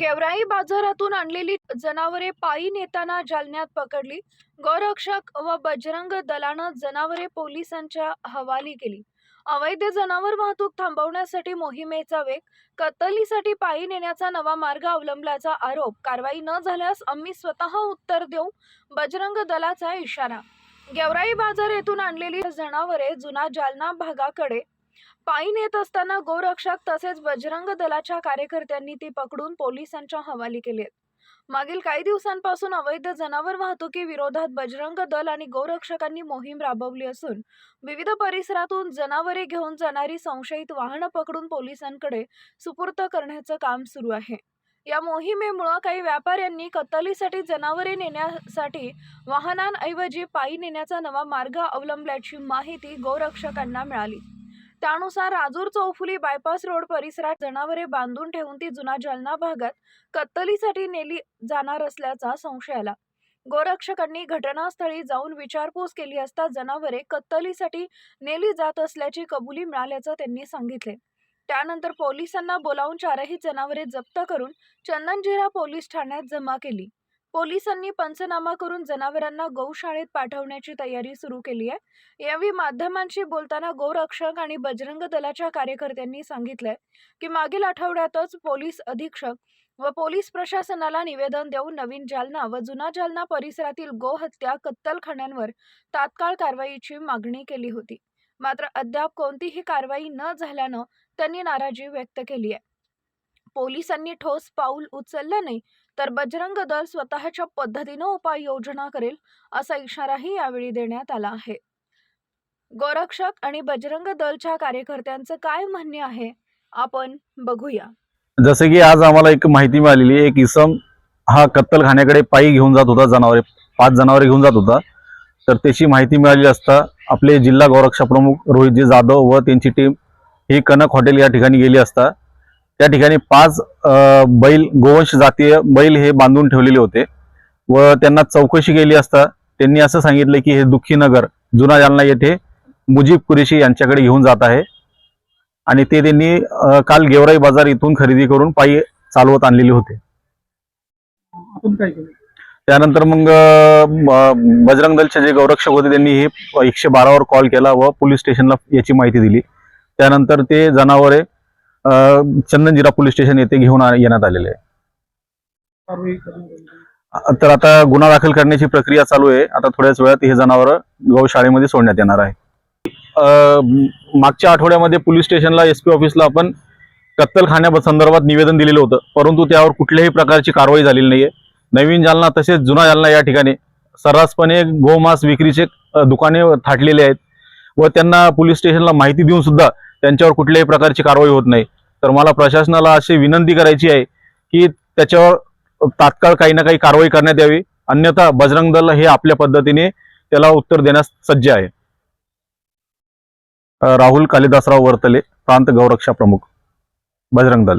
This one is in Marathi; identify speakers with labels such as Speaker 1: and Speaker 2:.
Speaker 1: गेवराई बाजारातून आणलेली जनावरे पायी नेताना जालन्यात पकडली. गौरक्षक व बजरंग दलानं जनावरे पोलिसांच्या हवाली केली. अवैध जनावर वाहतूक थांबवण्यासाठी मोहिमेचा वेग कत्तलीसाठी पायी नेण्याचा नवा मार्ग अवलंबल्याचा आरोप कारवाई न झाल्यास आम्ही स्वतः उत्तर देऊ बजरंग दलाचा इशारा. गेवराई बाजार येथून आणलेली जनावरे जुना जालना भागाकडे पायी नेत असताना गोरक्षक तसेच बजरंग दलाच्या कार्यकर्त्यांनी ती पकडून पोलिसांच्या हवाली केलेत. मागील काही दिवसांपासून अवैध जनावर वाहतुकी विरोधात बजरंग दल आणि गोरक्षकांनी मोहीम राबवली असून विविध परिसरातून जनावरे घेऊन जाणारी संशयित वाहनं पकडून पोलिसांकडे सुपूर्त करण्याचं काम सुरू आहे. या मोहिमेमुळं काही व्यापाऱ्यांनी कत्तलीसाठी जनावरे नेण्यासाठी वाहनांऐवजी पायी नेण्याचा नवा मार्ग अवलंबल्याची माहिती गोरक्षकांना मिळाली. त्यानुसार राजूर चौफुली बायपास रोड परिसरात जनावरे बांधून ठेवून ती जुना जालना भागात कत्तलीसाठी नेली जाणार असल्याचा संशय आला. गोरक्षकांनी घटनास्थळी जाऊन विचारपूस केली असता जनावरे कत्तलीसाठी नेली जात असल्याची कबुली मिळाल्याचं त्यांनी सांगितले. त्यानंतर पोलिसांना बोलावून चारही जनावरे जप्त करून चंदनजिरा पोलीस ठाण्यात जमा केली. पोलिसांनी पंचनामा करून जनावरांना गौशाळेत पाठवण्याची तयारी सुरू केली आहे. यावेळी माध्यमांशी बोलताना गोरक्षक आणि बजरंग दलाच्या कार्यकर्त्यांनी सांगितलंय की मागील आठवड्यातच पोलीस अधीक्षक व पोलीस प्रशासनाला निवेदन देऊन नवीन जालना व जुना जालना परिसरातील गोहत्या कत्तलखान्यांवर तात्काळ कारवाईची मागणी केली होती. मात्र अद्याप कोणतीही कारवाई न झाल्यानं त्यांनी नाराजी व्यक्त केली आहे. पोलिसांनी ठोस पाऊल उचललं नाही तर बजरंग दल स्वतःच्या पद्धतीनं उपाययोजना करेल असा इशाराही यावेळी देण्यात आला आहे. गोरक्षक आणि बजरंग दलच्या कार्यकर्त्यांचं काय म्हणणे आहे आपण बघूया.
Speaker 2: जसं की आज आम्हाला एक माहिती मिळालेली एक इसम हा कत्तलखान्याकडे पायी घेऊन जात होता जनावरे पाच जनावरे घेऊन जात होता. तर त्याची माहिती मिळाली असता आपले जिल्हा गोरक्षा प्रमुख रोहितजी जाधव व त्यांची टीम ही कनक हॉटेल या ठिकाणी गेली असता. त्या ठिकाणी पाच बैल गोवंश जातीय बैल हे बांधून ठेवलेले होते. व त्यांना चौकशी केली असता त्यांनी असं सांगितलं की हे दुःखी नगर जुना जालना येथे मुजीब कुरेशी यांच्याकडे घेऊन जात आहे. आणि ते त्यांनी काल गेवराई बाजार इथून खरेदी करून पायी चालवत आणलेले होते. त्यानंतर मग बजरंग दलचे जे गौरक्षक होते त्यांनी हे एकशे बारावर कॉल केला व पोलीस स्टेशनला याची माहिती दिली. त्यानंतर ते जनावरे चंदनजिरा पोलीस स्टेशन येथे घेऊन येण्यात आलेले आहे. तर आता गुन्हा दाखल करण्याची प्रक्रिया चालू आहे. आता थोड्याच वेळात हे जनावर गौशाळेमध्ये सोडण्यात येणार आहे. मागच्या आठवड्यामध्ये पोलीस स्टेशनला एस पी ऑफिसला आपण कत्तलखान्या संदर्भात निवेदन दिलेलं होतं. परंतु त्यावर कुठल्याही प्रकारची कारवाई झालेली नाहीये. नवीन जालना तसेच जुना जालना या ठिकाणी सर्रासपणे गोमांस विक्रीचे दुकाने थाटलेले आहेत व त्यांना पोलीस स्टेशनला माहिती देऊन सुद्धा त्यांच्यावर कुठल्याही प्रकारची कारवाई होत नाही. तर मला प्रशासनाला अशी विनंती करायची आहे की त्याच्यावर तात्काळ काही ना काही कारवाई करण्यात यावी. अन्यथा बजरंग दल हे आपल्या पद्धतीने त्याला उत्तर देण्यास सज्ज आहे. राहुल कालिदासराव वर्तले प्रांत गौरक्षा प्रमुख बजरंग दल.